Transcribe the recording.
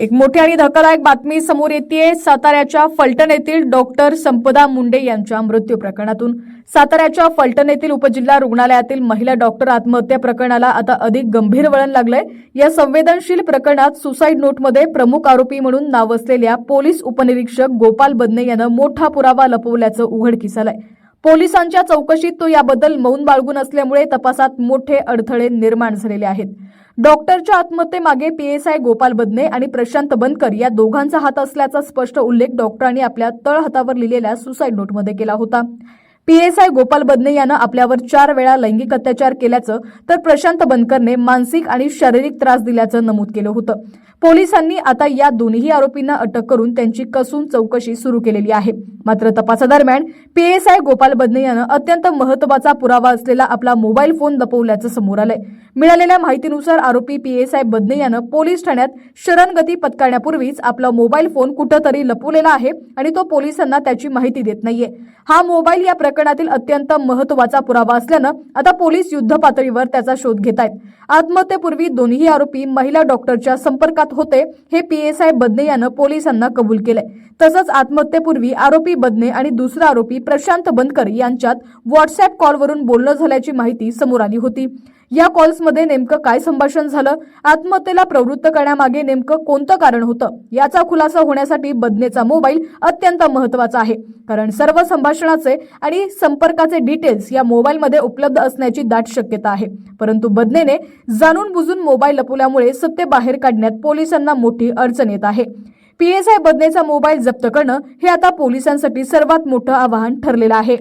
एक मोठी आणि धक्कादायक बातमी समोर येते साताऱ्याच्या फलटण येथील डॉक्टर संपदा मुंडे यांच्या मृत्यू प्रकरणातून साताऱ्याच्या फलटण येथील उपजिल्हा रुग्णालयातील महिला डॉक्टर आत्महत्या प्रकरणाला आता अधिक गंभीर वळण लागलंय. या संवेदनशील प्रकरणात सुसाईड नोटमध्ये प्रमुख आरोपी म्हणून नाव असलेल्या पोलीस उपनिरीक्षक गोपाल बदने यानं मोठा पुरावा लपवल्याचं उघडकीस आलंय. पोलिसांच्या चौकशीत तो याबद्दल मौन बाळगून असल्यामुळे तपासात मोठे अडथळे निर्माण झालेले आहेत. डॉक्टरच्या आत्महत्येमागे पीएसआय गोपाल बदने आणि प्रशांत बनकर या दोघांचा हात असल्याचा स्पष्ट उल्लेख डॉक्टरांनी आपल्या तळहातावर लिहिलेल्या सुसाईड नोटमध्ये केला होता. पीएसआय गोपाल बदने यानं आपल्यावर चार वेळा लैंगिक अत्याचार केल्याचं तर प्रशांत बनकरने मानसिक आणि शारीरिक त्रास दिल्याचं नमूद केलं होतं. पोलिसांनी आता या दोन्ही आरोपींना अटक करून त्यांची कसून चौकशी सुरू केलेली आहे. मात्र तपासादरम्यान पीएसआय गोपाल बदने यानं अत्यंत महत्त्वाचा पुरावा असलेला आपला मोबाईल फोन लपवल्याचं समोर आलंय. मिळालेल्या माहितीनुसार आरोपी पीएसआय बदने यानं पोलीस ठाण्यात शरणगती पत्करण्यापूर्वीच आपला मोबाईल फोन कुठंतरी लपवलेला आहे आणि तो पोलिसांना त्याची माहिती देत नाहीये. हा मोबाईल या प्रकरणातील अत्यंत महत्त्वाचा पुरावा असल्यानं आता पोलीस युद्ध पातळीवर त्याचा शोध घेत आहेत आत्महत्येपूर्वी दोन्ही आरोपी महिला डॉक्टरच्या संपर्कात होते हे पीएसआय बदने यानं पोलिसांना कबूल केलंय. तसंच आत्महत्येपूर्वी आरोपी बदने आणि दुसरा आरोपी प्रशांत बनकर यांच्यात व्हॉट्सअप कॉलवरून बोलणं झाल्याची माहिती समोर आली होती. या कॉल्समध्ये नेमकं काय संभाषण झालं? आत्महत्येला प्रवृत्त करण्यामागे नेमकं कोणतं कारण होतं? याचा खुलासा होण्यासाठी बदनेचा मोबाईल अत्यंत महत्त्वाचा आहे. कारण सर्व संभाषणाचे आणि संपर्काचे डिटेल्स या मोबाईलमध्ये उपलब्ध असण्याची दाट शक्यता आहे. परंतु बदनेने जाणून बुजून मोबाईल लपवल्यामुळे सत्य बाहेर काढण्यात पोलिसांना मोठी अडचण येत आहे. पीएसआय बदनेचा मोबाईल जप्त करणं हे आता पोलिसांसाठी सर्वात मोठं आवाहन ठरलेलं आहे.